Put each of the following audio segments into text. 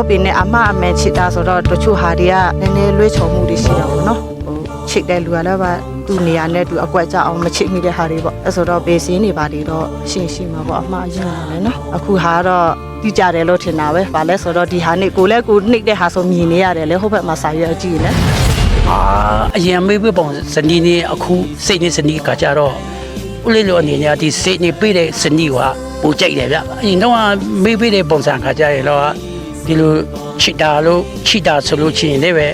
ဘောပင်နဲ့အမအမဲချစ်တာဆိုတော့တချို့ဟာတွေကနည်းနည်းလွှဲချော်မှုတွေရှိတာပေါ့နော်ဟိုချစ်တဲ့လူကလည်းပါသူ့နေရာနဲ့သူအကွက်ကြအောင်မချစ်မိတဲ့ဟာတွေပေါ့အဲဆိုတော့ဘေးစင်းတွေပါတွေတော့ရှင်းရှင်းမှာပေါ့အမှားရင်ရမယ်နော်အခုဟာကတော့ကြည့်ကြတယ်လို့ထင်တာပဲဘာလဲဆိုတော့ဒီဟာနဲ့ကိုလည်းကိုနှိပ်တဲ့ဟာဆိုမြင်နေရတယ်လေဟိုဘက်မှာစာရွက်အကြည့်လေအာအရင်မေးပေးပုံစနီးနေအခုစိတ်နေစနီးကကြတော့ဦးလေးလိုအနေနဲ့ဒီစိတ်နေပေးတဲ့စနီးကပိုကြိုက်တယ်ဗျအရင်တော့မေးပေးတဲ့ပုံစံခါကြရတော့ ဒီလိုချစ်တာလို့ချစ်တာဆိုလို့ချင်းလည်းပဲ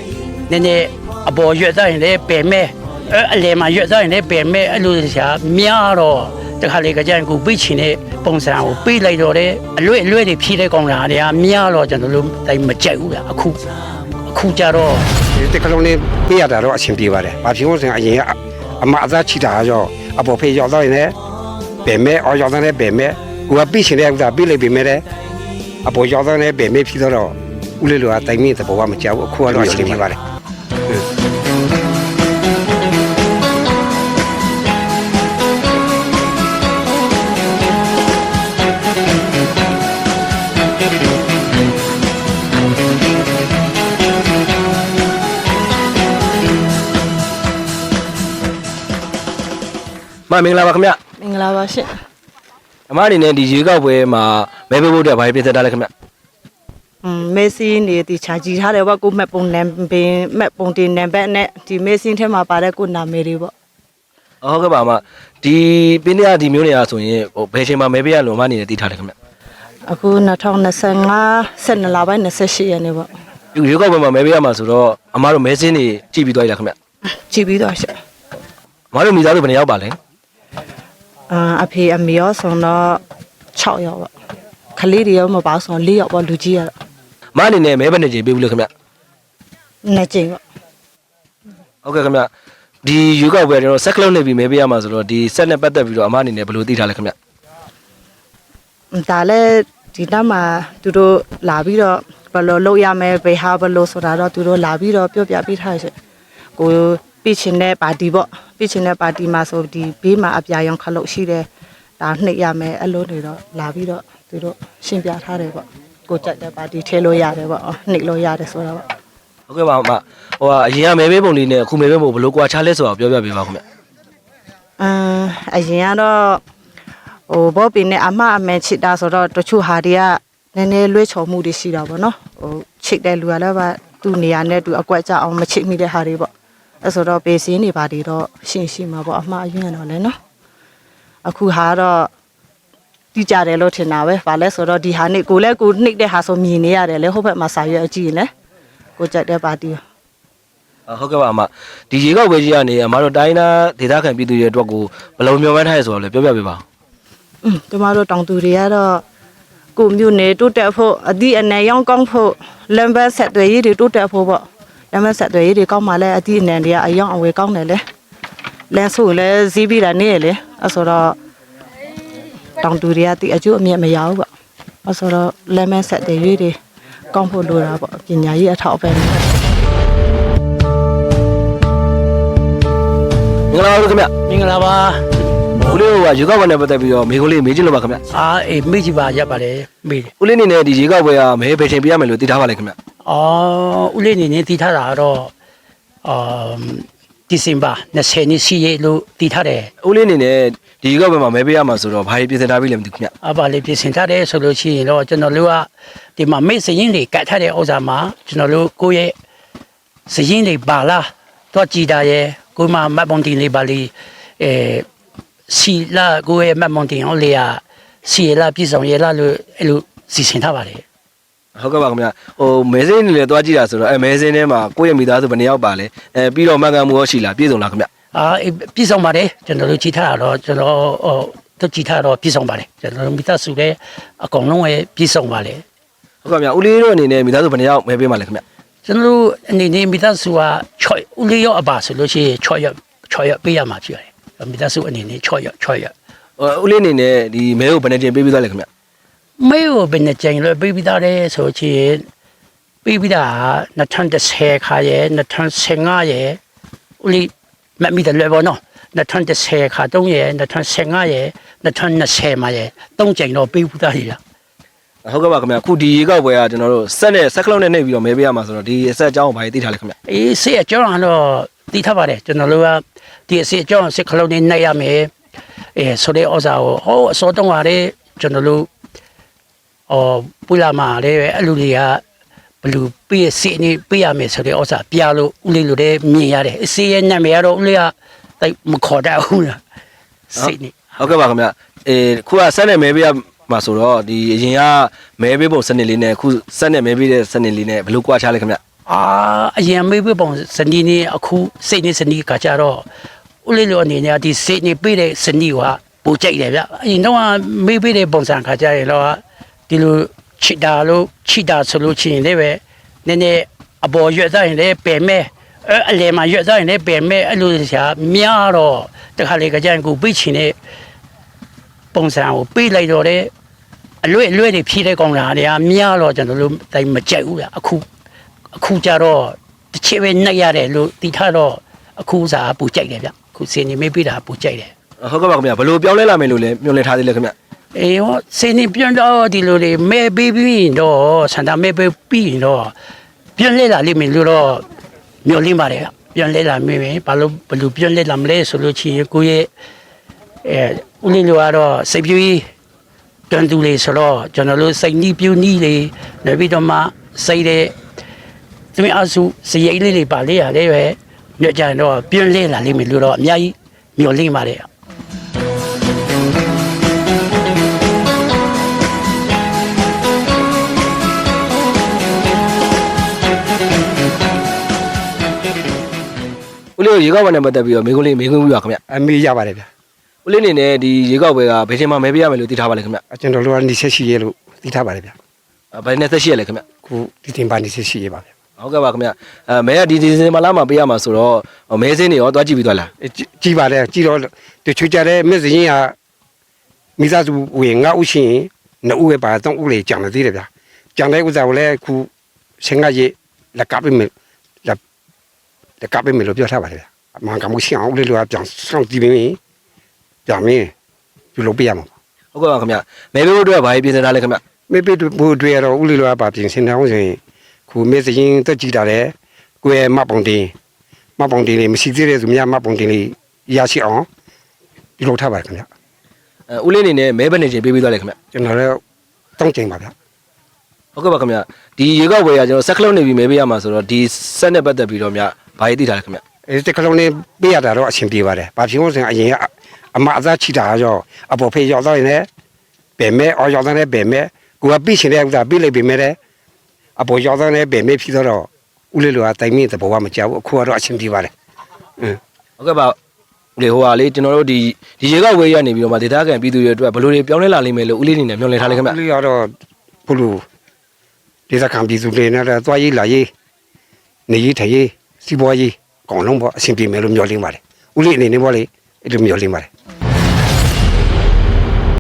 နည်းနည်းအပေါ်ရွက်သားရင်လည်းပယ်မဲ့အဲအလဲမှာရွက်သားရင်လည်းပယ်မဲ့အဲ့လိုဆရာများတော့တခါလေကကြရင်ကိုပေးချင်တဲ့ပုံစံကိုပေးလိုက်တော့တယ်အလွဲ့အလွဲ့တွေဖြည့်တဲ့ကောင်လာတွေကများတော့ကျွန်တော်တို့တိုင်းမကြိုက်ဘူးဗျအခုအခုကြတော့ဒီတက်ကလုံးလေးပေးရတာတော့အဆင်ပြေပါတယ်။ဘာဖြစ်လို့လဲဆိုရင်အရင်ကအမအသားချီတာရောအပေါ်ဖေးရောက်တော့ရင်လည်းဗေမဲအော်ရောက်တော့လည်းဗေမဲကိုကပြီးချင်တဲ့ဥစ္စာပြီးလိုက်ပြီမဲတဲ့ အပေါ်ရောက်တော့လည်းဗေမဲဖြစ်တော့ဦးလေးလိုကတိုင်မင်းသဘောကမကြောက်ဘူးအခုကတော့အဆင်ပြေပါတယ်မမင်္ဂလာပါခင်ဗျမင်္ဂလာပါရှင် အမအနေနဲ့ဒီရေကောက်ပွဲမှာမဲပေးဖို့အတွက်ဘာပြည့်စက်တာလဲခင်ဗျอืมမေဆီနေတီချာကြည့်ထားတယ်ပေါ့ကိုမက်ပုံနံပင်မက်ပုံတင်နံပါတ်နဲ့ဒီမေဆီထဲမှာပါတဲ့ကိုနာမည်တွေပေါ့ဟုတ်ကဲ့ပါအမဒီပင်းရဒီမျိုးနေရာဆိုရင်ဟိုဘယ်ချိန်မှာမဲပေးရလို့အမအနေနဲ့သိထားတယ်ခင်ဗျအခု2025 12လပိုင်း28ရက်နေ့ပေါ့ဒီရေကောက်ပွဲမှာမဲပေးရမှာဆိုတော့အမတို့မဲစင်းတွေကြည့်ပြီးသွားရတာခင်ဗျကြည့်ပြီးတော့ရှင်အမတို့မိသားစုဘယ်နှစ်ယောက်ပါလဲ အာအဖေအမေရောဆိုတော့6ယောက်ပေါ့ခလေးတွေရောမပါဆို4ယောက်ပေါ့လူကြီးရတော့အမအနေနဲ့မဲဘယ်နှစ်ချိန်ပေးဘူးလဲခင်ဗျနှစ်ကြိမ်ပေါ့ဟုတ်ကဲ့ခင်ဗျဒီရေကောက်ပွဲကျွန်တော်ဆက်ကလုံးနေပြီးမဲပေးရမှာဆိုတော့ဒီဆက်နဲ့ပတ်သက်ပြီးတော့အမအနေနဲ့ဘယ်လိုသိထားလဲခင်ဗျဒါလည်းဒီနောက်မှာသူတို့လာပြီးတော့ဘယ်လိုလုပ်ရမယ်ဘယ်ဟာဘယ်လိုဆိုတာတော့သူတို့လာပြီးတော့ပြောပြပေးထားရှင်ကို ပြချင်တဲ့ပါတီပေါ့ပြချင်တဲ့ပါတီမှာဆိုဒီဘေးမှာအပြာရောင်ခလုတ်ရှိတယ်ဒါနှိပ်ရမယ်အဲ့လိုနေတော့လာပြီးတော့သူတို့ရှင်းပြထားတယ်ပေါ့ကိုကြိုက်တဲ့ပါတီထဲလို့ရတယ်ပေါ့အော်နှိပ်လို့ရတယ်ဆိုတော့ပေါ့ဟုတ်ကဲ့ပါအမဟိုကအရင်ကမဲပေးပုံလေးနဲ့အခုမဲပေးပုံဘယ်လိုကွာခြားလဲဆိုတာကိုပြောပြပေးပါခင်ဗျအမ်အရင်ကတော့ဟိုဘောပင်နဲ့အမအမဲချစ်တာဆိုတော့တချို့ဟာတွေကနည်းနည်းလွှဲချော်မှုတွေရှိတာပေါ့နော်ဟိုချစ်တဲ့လူကလည်းပါသူ့နေရာနဲ့သူအကွက်ကြအောင်မချစ်မိတဲ့ဟာတွေပေါ့ အဲဆိုတော့ပေစင်းတွေပါတွေတော့ရှင်းရှင်းမှာပေါ့အမှားအယွင်းတော့လဲနော်အခုဟာကတော့တိကြတယ်လို့ထင်တာပဲဗာလဲဆိုတော့ဒီဟာနဲ့ကိုလည်းကိုနှိပ်တဲ့ဟာဆိုမြင်နေရတယ်လေဟိုဘက်မှာစာရွက်အကြည့်ရင်လေကိုကြိုက်တဲ့ပါတီအာဟုတ်ကဲ့ပါအမဒီရေကောက်ပွဲကြီးကနေအမတို့တိုင်းသားဒေသခံပြည်သူတွေအတွက်ကိုဘယ်လိုမျှော်မှန်းထားရဆိုတော့လဲပြောပြပေးပါอืมကျမတို့တောင်သူတွေကတော့ကိုမျိုးနေတိုးတက်ဖို့အသည့်အနေရောင်းကောင်းဖို့လမ်းဘက်ဆက်သွယ်ရေးတွေတိုးတက်ဖို့ပေါ့ လမ်းဘက်ဆက်သွယ်ရေးတွေကောင်းမှလည်းအသည့်အနေတွေကအယောင်အဝယ်ကောင်းတယ်လေလမ်းဆိုလည်းဈေးပြီးတာနေရလေအဲဆိုတော့တောင်သူတွေကတိအကျိုးအမြတ်မရဘူးပေါ့အဲဆိုတော့လမ်းဘက်ဆက်သွယ်ရေးတွေကောင်းဖို့လိုတာပေါ့ပညာရေးအထောက်အပံ့တွေမင်္ဂလာပါလို့ခင်ဗျမင်္ဂလာပါဦးလေးကရေကောက်ပွဲနဲ့ပတ်သက်ပြီးတော့မိခိုးလေးမေးချင်လို့ပါခင်ဗျအာအေးမိကြီးပါရပ်ပါတယ်မိတယ်ဦးလေးအနေနဲ့ဒီရေကောက်ပွဲကမဲဘယ်ချိန်ပြရမယ်လို့သိထားပါလဲခင်ဗျ အော်ဦးလေးနေနေတည်ထားတာတော့အာဒီဇင်ဘာ20နှစ်ရှိရလို့တည်ထားတယ်ဦးလေးအနေနဲ့ဒီရေကောက်ပွဲမှာမဲပေးရမှာဆိုတော့ဘာတွေပြင်ဆင်ထားပြီလဲမသိဘူးခင်ဗျအပါလေးပြင်ဆင်ထားတယ်ဆိုလို့ရှိရင်တော့ကျွန်တော်တို့ကဒီမှာမိတ်စရင်တွေကတ်ထားတဲ့ဥစ္စာမှာကျွန်တော်တို့ကိုယ့်ရဲ့စရင်တွေပါလားတော့ကြည်တာရဲ့ကိုယ်မှမတ်ပုံတင်လေးပါလေးအဲစီလာကိုယ့်ရဲ့မတ်ပုံတင်အောင်လေရစီလာပြည်ဆောင်ရလာလို့အဲ့လိုစီစဉ်ထားပါတယ် ဟုတ်ကဲ့ပါခင်ဗျဟိုမဲစင်းနေလေသွားကြည့်တာဆိုတော့အဲမဲစင်းထဲမှာကိုယ့်ရဲ့မိသားစုဘယ်နှစ်ယောက်ပါလဲအဲပြီးတော့မှန်ကန်မှုရောရှိလားပြည့်စုံလားခင်ဗျအာအေးပြည်ဆောင်ပါတယ်ကျွန်တော်တို့ကြည်ထားတာတော့ကျွန်တော်ဟိုတို့ကြည်ထားတော့ပြည်ဆောင်ပါတယ်ကျွန်တော်တို့မိသားစုလည်းအကုန်လုံးရဲ့ပြည်ဆောင်ပါတယ်ဟုတ်ကဲ့ဗျဦးလေးတို့အနေနဲ့မိသားစုဘယ်နှစ်ယောက်မဲပေးမှာလဲခင်ဗျကျွန်တော်တို့အနေနဲ့မိသားစုက6ဦးလေးရောအပါဆိုလို့ရှိရင်6ရက်6ရက်ပေးရမှာဖြစ်ရတယ်မိသားစုအနေနဲ့6ရက်6ရက်ဟိုဦးလေးအနေနဲ့ဒီမဲကိုဘယ်နှစ်ချိန်ပေးပြီးသွားလဲခင်ဗျ မေကိုဘယ်နဲ့ကြိမ်လဲပေးပြီးသားတယ်ဆိုချင်ပေးပြီးသား2010ခါရဲ့2015ရဲ့ဦးလေးမမိတယ်လေဘောနော်2010ခါ3ရဲ့2015ရဲ့2020မှာရဲ့3ကြိမ်တော့ပေးပြီးသားရည်လားဟဟုတ်ကဲ့ပါခင်ဗျအခုဒီရေကောက်ပွဲကကျွန်တော်တို့ဆက်နဲ့ဆက်ကလုံးနဲ့နှိပ်ပြီးတော့မဲပေးရမှာဆိုတော့ဒီဆက်အကြောင်းကိုဘာကြီးသိထားလဲခင်ဗျအေးစေအကြောင်းကတော့တည်ထားပါတယ်ကျွန်တော်တို့ကဒီစေအကြောင်းစစ်ခလုံးနဲ့နိုင်ရမယ်အဲဆိုတဲ့ဩဇာကိုဟောအစောတုန်းကလည်းကျွန်တော်တို့ အော်ပူလာမာလည်းအဲ့လူတွေကဘလူပြည့်စေနေပြရမယ်ဆိုတဲ့ဩဇာပြလို့ဦးလေးလိုလည်းမြင်ရတယ်အစေရဲ့နာမည်ကတော့ဦးလေးကတိတ်မခေါ်တတ်ဘူးလားစေနေဟုတ်ကဲ့ပါခင်ဗျအေးခုကဆက်နဲ့မဲပေးရမှာဆိုတော့ဒီအရင်ကမဲပေးပုံစနစ်လေးနဲ့အခုဆက်နဲ့မဲပေးတဲ့စနစ်လေးနဲ့ဘယ်လိုကွာခြားလဲခင်ဗျအာအရင်မေးပြပုံစနီနေအခုစိတ်နေစနီကကြတော့ဦးလေးလိုအနေနဲ့ဒီစိတ်နေပြတဲ့စနီကပူကြိုက်တယ်ဗျအရင်တော့မေးပြတဲ့ပုံစံခါကြရင်တော့ ဒီလိုချစ်တာလို့ချစ်တာဆိုလို့ချင်းလည်းပဲနည်းနည်းအပေါ်ရွက်သားရင်လည်းပယ်မဲ့အဲအလဲမှာရွက်သားရင်လည်းပယ်မဲ့အဲ့လိုရှာများတော့တခါလေကြကြရင်ကိုပြချင်တဲ့ပုံစံကိုပေးလိုက်တော့တဲ့အလွဲ့အလွဲ့တွေဖြည့်တဲ့ကောင်လာတွေကများတော့ကျွန်တော်တို့တိုင်းမကြိုက်ဘူးဗျအခုအခုကြတော့တစ်ချက်ပဲနှိုက်ရတယ်လို့တီထားတော့အခုစားပူကြိုက်တယ်ဗျအခုစင်နေမေးပြတာပူကြိုက်တယ်ဟုတ်ကဲ့ပါခင်ဗျဘယ်လိုပြောင်းလဲလာမယ်လို့လဲမျှော်လင့်ထားသေးလဲခင်ဗျ အေးဟောစင်နေပြန်တော့ဒီလိုလေမဲပေးပြီးရင်တော့ဆန္ဒမဲပေးပြီးရင်တော့ပြန်လဲလာလိမ့်မယ်လို့တော့မျှော်လင့်ပါတယ်ဗျပြန်လဲလာမယ်ဘာလို့ဘယ်လိုပြန်လဲလာမလဲဆိုလို့ချင်ရင်ကိုယ့်ရဲ့အဲဦးလေးလိုကတော့စိတ်ပြေးတွန်တူလေးဆိုတော့ကျွန်တော်တို့စိတ်နီးပြူနီးလေးနောက်ပြီးတော့မှစိတ်တဲ့သူမအဆူစရိတ်လေးတွေပါလေးရတယ်ပဲညကြရင်တော့ပြင်းလဲလာလိမ့်မယ်လို့တော့အများကြီးမျှော်လင့်ပါတယ် ဦးလေးကိုရေကောက်ပွဲနဲ့ပတ်သက်ပြီးတော့မေခွန်းလေးမေခွန်းပြပါခင်ဗျအမေရပါတယ်ဗျဦးလေးအနေနဲ့ဒီရေကောက်ပွဲကဘယ်ချိန်မှမဲပေးရမယ်လို့သိထားပါလဲခင်ဗျအကျွန်တော်တို့ကနေဆက်ရှိရဲလို့သိထားပါတယ်ဗျဘယ်နဲ့သက်ရှိရလဲခင်ဗျခုဒီတင်ပါနေဆက်ရှိရဲပါဗျဟုတ်ကဲ့ပါခင်ဗျအဲမဲကဒီဒီဇင်ဘာလမှာပေးရမှာဆိုတော့မဲစင်းတွေရောတွားကြည့်ပြီးသွားလားအဲကြည့်ကြည့်ပါတယ်ကြည့်တော့တချို့ကြတဲ့မြစ်စရင်ကမိသားစုဝင်ငါဥရှင်နှစ်ဦးပဲပါတော့ဦးလေကြံနေသေးတယ်ဗျကြံတဲ့ဥစ္စာကိုလည်းခုဆင်ကရေလက်ကပ်ပြီးမယ်လက် လက်ကပ်ပြီးမယ်လို့ပြောထားပါတယ်ဗျအမှန်ကမရှိအောင်ဦးလေလိုကပြန်ဆောင်ကြည့်ပြီးပြန်မင်းဒီလိုပြရမှာဟုတ်ကဲ့ပါခင်ဗျမဲပေးဖို့အတွက်ဘာကြီးပြင်ဆင်ထားလဲခင်ဗျမေပိတူဘူတွေရတော့ဦးလီလောပါပြင်စင်နေအောင်ဆိုရင်ခုမေစရင်တက်ကြည့်တာလေကိုယ်ရဲ့မပုံတင်မပုံတင်လေးမရှိသေးတဲ့သူများမပုံတင်လေးရရှိအောင်ဒီလိုထားပါခင်ဗျအဲဦးလေးအနေနဲ့မဲဘယ်နေချိန်ပေးပြီးသွားလဲခင်ဗျကျွန်တော်လည်းတောင်းချိန်ပါဗျဟုတ်ကဲ့ပါခင်ဗျဒီရေကောက်ပွဲကကျွန်တော်ဆက်ကလုံးနေပြီးမဲပေးရမှာဆိုတော့ဒီဆက်နဲ့ပတ်သက်ပြီးတော့မြ ဘာကြီးသိထားလဲခင်ဗျအဲဒီကလုံးလေးပေးရတာတော့အဆင်ပြေပါတယ်ဘာဖြစ်လို့ဆိုရင်အရင်ကအမအသားချီတာရောအပေါ်ဖေးရောက်တော့ရင်လည်းဘယ်မဲအော်ရောက်တဲ့ဘယ်မဲကိုကပြီးရှင်တဲ့ဥစ္စာပြီးလိုက်ပြီမဲတဲ့အပေါ်ရောက်တဲ့ဘယ်မဲဖြစ်တော့ဦးလေးလောကတိုင်မင်းသဘောကမကြောက်ဘူးအခုကတော့အဆင်ပြေပါတယ်ဟုတ်ကဲ့ပါဦးလေးဟိုဟာလေးကျွန်တော်တို့ဒီဒီရေကောက်ပွဲရနေပြီးတော့မှဒေသခံပြည်သူတွေအတွက်ဘယ်လိုတွေပြောင်းလဲလာလိမ့်မယ်လို့ဦးလေးအနေနဲ့မျှော်လင့်ထားလဲခင်ဗျဦးလေးကတော့ဘလို့ဒီစကံပြည်သူတွေနဲ့တော့သွားရေးလာရေးနေရေးထိုင်ရေး စီးပွားရေးအကုန်လုံးပေါ့အဆင်ပြေမယ်လို့မျှော်လင့်ပါတယ်ဦးလေးအနေနဲ့ပေါ့လေအဲ့လိုမျှော်လင့်ပါတယ်